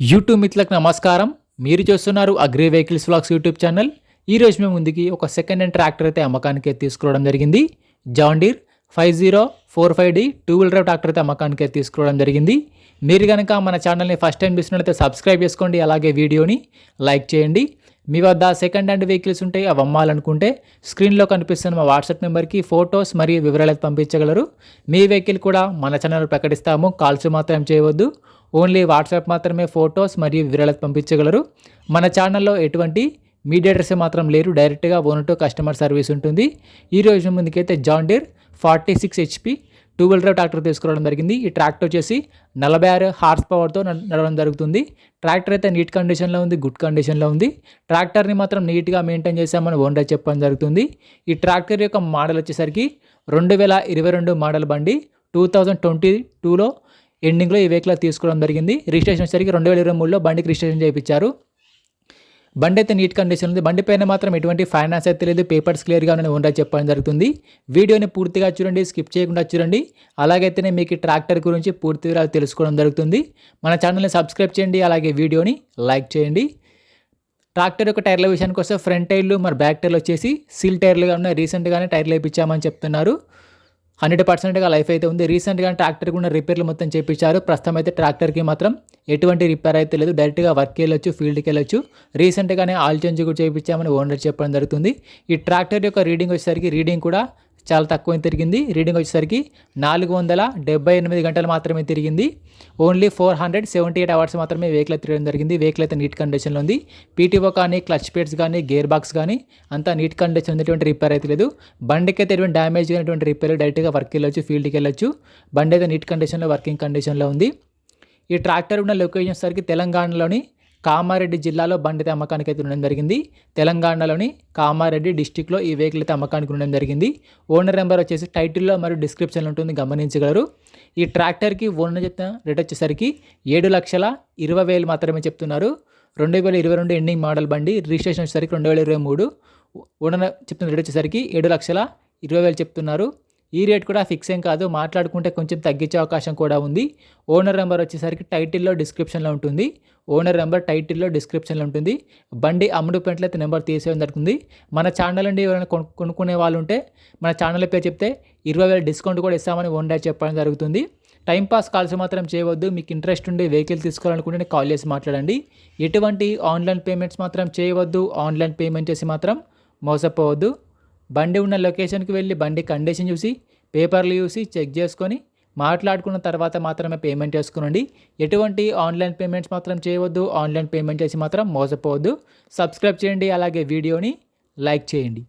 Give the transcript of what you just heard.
YouTube మిత్రులకు నమస్కారం. మీరు చూస్తున్నారు agri vehicles vlogs YouTube channel. ఈ రోజు మేము ముందుకి ఒక సెకండ్ హ్యాండ్ ట్రాక్టర్ అయితే అమ్మకానికి తీసుకురావడం తీసుకోవడం జరిగింది. John Deere five zero four five D two wheeler tractor అయితే అమ్మకానికి తీసుకురావడం తీసుకోవడం జరిగింది. మీరు కనుక మన ఛానల్ని ఫస్ట్ టైం చూసినట్లయితే సబ్స్క్రైబ్ చేసుకోండి. అలాగే వీడియోని లైక్ చేయండి. మీ వద్ద సెకండ్ హ్యాండ్ వెహికల్స్ ఉంటాయి అవి అమ్మాలనుకుంటే స్క్రీన్లో కనిపిస్తున్న మా వాట్సాప్ నెంబర్కి ఫొటోస్ మరియు వివరాలు పంపించగలరు. మీ వెహికల్ కూడా మన ఛానల్ ప్రకటిస్తాము. కాల్స్ మాత్రం చేయవద్దు. ఓన్లీ వాట్సాప్ మాత్రమే ఫొటోస్ మరియు వివరాలు పంపించగలరు. మన ఛానల్లో ఎటువంటి మీడియేటర్స్ మాత్రం లేరు. డైరెక్ట్గా ఓన్ టు కస్టమర్ సర్వీస్ ఉంటుంది. ఈ రోజు ముందుకైతే John Deere forty six HP two wheeler drive tractor తీసుకురావడం జరిగింది. ఈ ట్రాక్టర్ వచ్చేసి నలభై ఆరు హార్స్ పవర్తో నడవడం జరుగుతుంది. ట్రాక్టర్ అయితే నీట్ కండిషన్లో ఉంది గుడ్ కండిషన్లో ఉంది. ట్రాక్టర్ని మాత్రం నీట్గా మెయింటైన్ చేసామని ఓనర్ చెప్పడం జరుగుతుంది. ఈ ట్రాక్టర్ యొక్క మోడల్ వచ్చేసరికి రెండు వేల ఇరవై రెండు మోడల్ బండి టూ థౌజండ్ ట్వంటీ టూలో ఎండింగ్లో ఈ వెహికల్ తీసుకోవడం జరిగింది. రిజిస్ట్రేషన్ వచ్చేసరికి రెండు వేల ఇరవై మూడులో బండికి రిజిస్ట్రేషన్ చేయించారు. బండి అయితే నీట్ కండిషన్ ఉంది. బండి పైన మాత్రం ఎటువంటి ఫైనాన్స్ అయితే లేదు. పేపర్స్ క్లియర్గా ఉన్నాయని ఓనర్ చెప్పడం జరుగుతుంది. వీడియోని పూర్తిగా చూడండి. స్కిప్ చేయకుండా చూడండి. అలాగైతేనే మీకు ట్రాక్టర్ గురించి పూర్తి వివరాలు తెలుసుకోవడం జరుగుతుంది. మన ఛానల్ని సబ్స్క్రైబ్ చేయండి. అలాగే వీడియోని లైక్ చేయండి. ట్రాక్టర్ యొక్క టైర్ల విషయానికి వస్తే ఫ్రంట్ టైర్లు మరి బ్యాక్ టైర్లు వచ్చేసి సీల్ టైర్లుగా ఉన్నాయి. రీసెంట్గానే టైర్లు వేయించామని చెప్తున్నారు. హండ్రెడ్ పర్సెంట్గా లైఫ్ అయితే ఉంది. రీసెంట్గా ట్రాక్టర్ కూడా రిపేర్లు మొత్తం చేయించారు ప్రస్తుతం అయితే ట్రాక్టర్కి మాత్రం ఎటువంటి రిపేర్ అయితే లేదు. డైరెక్ట్గా వర్క్కి వెళ్ళొచ్చు ఫీల్డ్కి వెళ్ళొచ్చు. రీసెంట్గానే ఆయిల్ చేంజ్ కూడా చేయించామని ఓనర్ చెప్పడం జరుగుతుంది. ఈ ట్రాక్టర్ యొక్క రీడింగ్ వచ్చేసరికి రీడింగ్ కూడా చాలా తక్కువ తిరిగింది. రీడింగ్ వచ్చేసరికి నాలుగు వందల డెబ్బై ఎనిమిది గంటలు మాత్రమే తిరిగింది. Only four hundred seventy eight hours మాత్రమే వెహికల్ తిరగడం జరిగింది. వెహికల్ అయితే నీట్ కండిషన్లో ఉంది. పీటీఓ కానీ క్లచ్ ప్లేట్స్ కానీ గేర్ బాక్స్ కానీ అంతా నీట్ కండిషన్ ఉన్నటువంటి రిపేర్ అయితే లేదు. బండికి అయితే ఎటువంటి డ్యామేజ్ అయినటువంటి రిపేర్ డైరెక్ట్గా వర్క్ వెళ్ళొచ్చు ఫీల్డ్కి వెళ్ళొచ్చు. బండి అయితే నీట్ కండిషన్లో వర్కింగ్ కండిషన్లో ఉంది. ఈ ట్రాక్టర్ ఉన్న లొకేషన్ సరికి తెలంగాణలోని కామారెడ్డి జిల్లాలో బండి అయితే అమ్మకానికి అయితే ఉండడం జరిగింది. తెలంగాణలోని కామారెడ్డి డిస్టిక్లో ఈ వెహికల్ అయితే అమ్మకానికి ఉండడం జరిగింది. ఓనర్ నెంబర్ వచ్చేసి టైటిల్లో మరియు డిస్క్రిప్షన్లో ఉంటుంది గమనించగలరు. ఈ ట్రాక్టర్కి ఓనర్ చెప్తున్న రేట్ వచ్చేసరికి ఏడు లక్షల ఇరవై వేలు మాత్రమే చెప్తున్నారు. రెండు వేల ఇరవై రెండు ఎండింగ్ మోడల్ బండి రిజిస్ట్రేషన్ వచ్చేసరికి రెండు వేల ఇరవై మూడు. ఓనర్ చెప్తున్న రేట్ వచ్చేసరికి ఏడు లక్షల ఇరవై వేలు చెప్తున్నారు. ఈ రేట్ కూడా ఫిక్స్ ఏం కాదు. మాట్లాడుకుంటే కొంచెం తగ్గించే అవకాశం కూడా ఉంది. ఓనర్ నెంబర్ వచ్చేసరికి టైటిల్లో డిస్క్రిప్షన్లో ఉంటుంది. ఓనర్ నెంబర్ టైటిల్లో డిస్క్రిప్షన్లో ఉంటుంది. బండి అమ్ముడు పెంట్లయితే నెంబర్ తీసేయడం జరుగుతుంది. మన ఛానల్ నుండి ఎవరైనా కొను కొనుక్కునే వాళ్ళు ఉంటే మన ఛానల్ పేరు చెప్తే ఇరవై వేల డిస్కౌంట్ కూడా ఇస్తామని ఓనర్ చెప్పడం జరుగుతుంది. టైంపాస్ కాల్స్ మాత్రం చేయవద్దు. మీకు ఇంట్రెస్ట్ ఉండి వెహికల్ తీసుకోవాలనుకుంటే కాల్ చేసి మాట్లాడండి. ఎటువంటి ఆన్లైన్ పేమెంట్స్ మాత్రం చేయవద్దు. ఆన్లైన్ పేమెంట్ చేసి మాత్రం మోసపోవద్దు. బండి ఉన్న లొకేషన్కి వెళ్ళి బండి కండిషన్ చూసి పేపర్లు చూసి చెక్ చేసుకొని మాట్లాడుకున్న తర్వాత మాత్రమే పేమెంట్ చేసుకునండి. ఎటువంటి ఆన్లైన్ పేమెంట్స్ మాత్రం చేయవద్దు. ఆన్లైన్ పేమెంట్ చేసి మాత్రం మోసపోవద్దు. సబ్స్క్రైబ్ చేయండి. అలాగే వీడియోని లైక్ చేయండి.